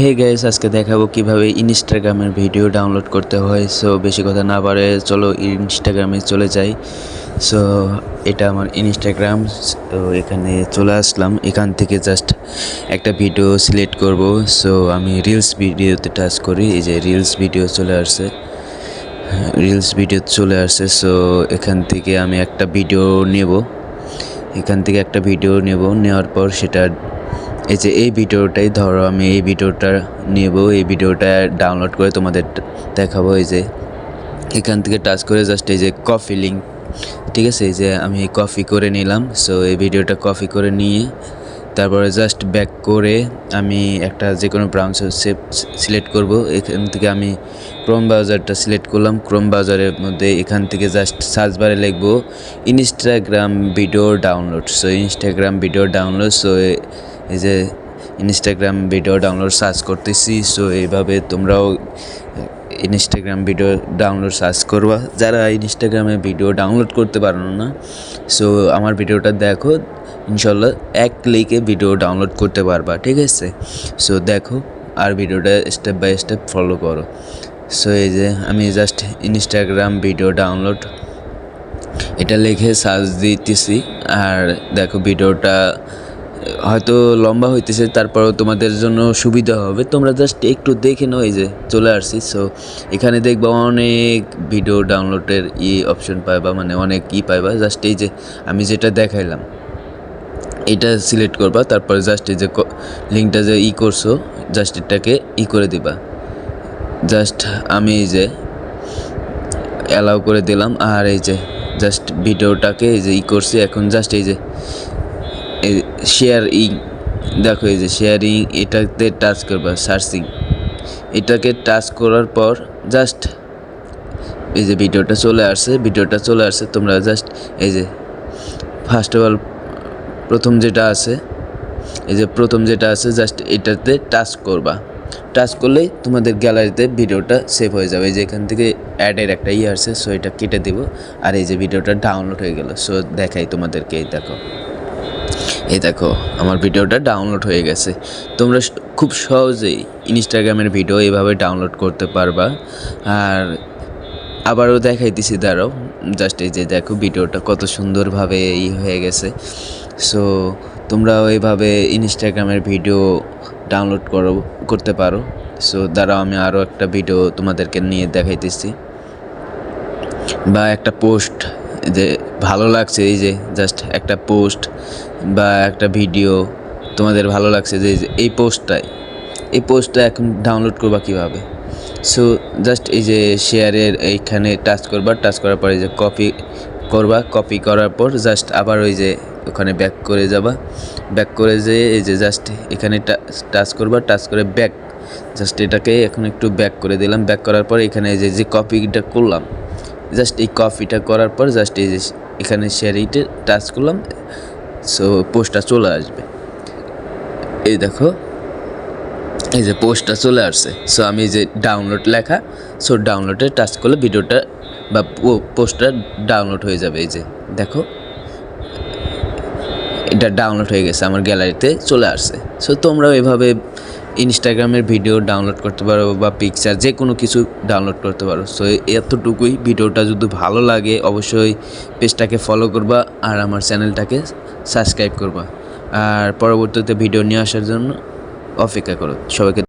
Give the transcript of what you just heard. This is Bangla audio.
হে গাইস আজকে দেখাবো কীভাবে ইনস্টাগ্রামের ভিডিও ডাউনলোড করতে হয়। সো বেশি কথা না পারে চলো ইনস্টাগ্রামে চলে যাই। সো এটা আমার ইনস্টাগ্রাম তো এখানে চলে আসলাম। এখান থেকে জাস্ট একটা ভিডিও সিলেক্ট করব। সো আমি রিলস ভিডিওতে টাচ করি, এই যে রিলস ভিডিও চলে আসছে। রিলস ভিডিও চলে আসছে সো এখান থেকে আমি একটা ভিডিও নেব। এখান থেকে একটা ভিডিও নেব, নেওয়ার পর সেটা এই যে এই ভিডিওটাই ধরো আমি এই ভিডিওটা নেব, এই ভিডিওটা ডাউনলোড করে তোমাদের দেখাবো এই যে। এখান থেকে টাচ করে জাস্ট এই যে কফি লিঙ্ক ঠিক আছে? এই যে আমি কপি করে নিলাম সো এই ভিডিওটা কপি করে নিয়ে তারপরে জাস্ট ব্যাক করে আমি একটা যে কোনো ব্রাউজার সিলেক্ট করব। এখান থেকে আমি ক্রোম ব্রাউজারটা সিলেক্ট করলাম। ক্রোম ব্রাউজারের মধ্যে এখান থেকে জাস্ট সার্চ বারে লিখব Instagram video download so Instagram video download so এই যে ইনস্টাগ্রাম ভিডিও ডাউনলোড সার্চ করতেছি সো এইভাবে তোমরাও ইনস্টাগ্রাম ভিডিও ডাউনলোড সার্চ করবা। যারা ইনস্টাগ্রামে ভিডিও ডাউনলোড করতে পারো না সো আমার ভিডিওটা দেখো, ইনশাল্লাহ এক ক্লিকে ভিডিও ডাউনলোড করতে পারবা, ঠিক আছে? সো দেখো, আর ভিডিওটা স্টেপ বাই স্টেপ ফলো করো। সো এই যে আমি জাস্ট ইনস্টাগ্রাম ভিডিও ডাউনলোড এটা লিখে সার্চ দিতেছি, আর দেখো ভিডিওটা হয়তো লম্বা হইতেছে, তারপরও তোমাদের জন্য সুবিধা হবে। তোমরা জাস্ট একটু দেখে এই যে চলে আসছি। সো এখানে দেখবা অনেক ভিডিও ডাউনলোডের ই অপশন পাইবা মানে অনেক ই পাইবা। জাস্ট এই যে আমি যেটা দেখাইলাম, এটা সিলেক্ট করবা, তারপরে জাস্ট এই যে লিঙ্কটা যে ই করছ জাস্ট এটাকে ই করে দিবা। জাস্ট আমি এই যে অ্যালাউ করে দিলাম, আর এই যে জাস্ট ভিডিওটাকে এই যে ই করছি। এখন জাস্ট এই যে শেয়ার দেখো এই যে শেয়ারিং এটাতে টাচ করবা সার্চিং এটাকে টাচ করার পর জাস্ট এই যে ভিডিওটা চলে আসছে, ভিডিওটা চলে আসছে, তোমরা জাস্ট এই যে ফার্স্ট অফ অল প্রথম যেটা আছে, এই যে প্রথম যেটা আছে জাস্ট এটাতে টাচ করবা। টাচ করলেই তোমাদের গ্যালারিতে ভিডিওটা সেভ হয়ে যাবে। এই যে এখান থেকে অ্যাডের একটা ইয়ে আসছে সো এটা কেটে দেবো। আর এই যে ভিডিওটা ডাউনলোড হয়ে গেল সো দেখাই তোমাদেরকে, এই দেখো। এই দেখো, আমার ভিডিওটা ডাউনলোড হয়ে গেছে। তোমরা খুব সহজেই ইনস্টাগ্রামের ভিডিও এভাবে ডাউনলোড করতে পারবা। আর আবারও দেখাইতেছি, দাঁড়াও জাস্ট এই যে দেখো ভিডিওটা কত সুন্দরভাবে ই হয়ে গেছে। সো তোমরাও এইভাবে ইনস্টাগ্রামের ভিডিও ডাউনলোড করো, করতে পারো। সো দাঁড়াও, আমি আরও একটা ভিডিও তোমাদেরকে নিয়ে দেখাইতেছি। বা একটা পোস্ট যে ভালো লাগছে এই যে জাস্ট একটা পোস্ট বা একটা ভিডিও তোমাদের ভালো লাগছে যে এই পোস্টটাই এই পোস্টটা এখন ডাউনলোড করবা কীভাবে? সো জাস্ট এই যে শেয়ারের এইখানে টাচ করবা টাচ করার পরে যে কপি করবা কপি করার পর জাস্ট আবার ওই যে ওখানে ব্যাক করে যাবা। ব্যাক করে যে এই যে জাস্ট এখানে টাচ করবা টাচ করে ব্যাক জাস্ট এটাকে এখন একটু ব্যাক করে দিলাম। ব্যাক করার পর এখানে যে যে কপিটা করলাম জাস্ট এই কপিটা করার পর জাস্ট এই যে এখানে শেয়ারিতে টাচ করলাম সো পোস্টটা চলে আসবে। এই দেখো, এই যে পোস্টটা চলে আসছে। সো আমি যে ডাউনলোড লেখা সো ডাউনলোডে টাচ করলে ভিডিওটা বা পোস্টটা ডাউনলোড হয়ে যাবে এই যে, দেখো। এটা ডাউনলোড হয়ে গেছে, আমার গ্যালারিতে চলে আসছে। সো তোমরাও এভাবে ইনস্টাগ্রামের ভিডিও ডাউনলোড করতে পারো বা পিকচার যে কোনো কিছু ডাউনলোড করতে পারো। সো এতটুকুই। ভিডিওটা যদি ভালো লাগে, অবশ্যই পেজটাকে ফলো করবা আর আমার চ্যানেলটাকে সাবস্ক্রাইব করবা। আর পরবর্তীতে ভিডিও নিয়ে আসার জন্য অপেক্ষা করো। সবাইকে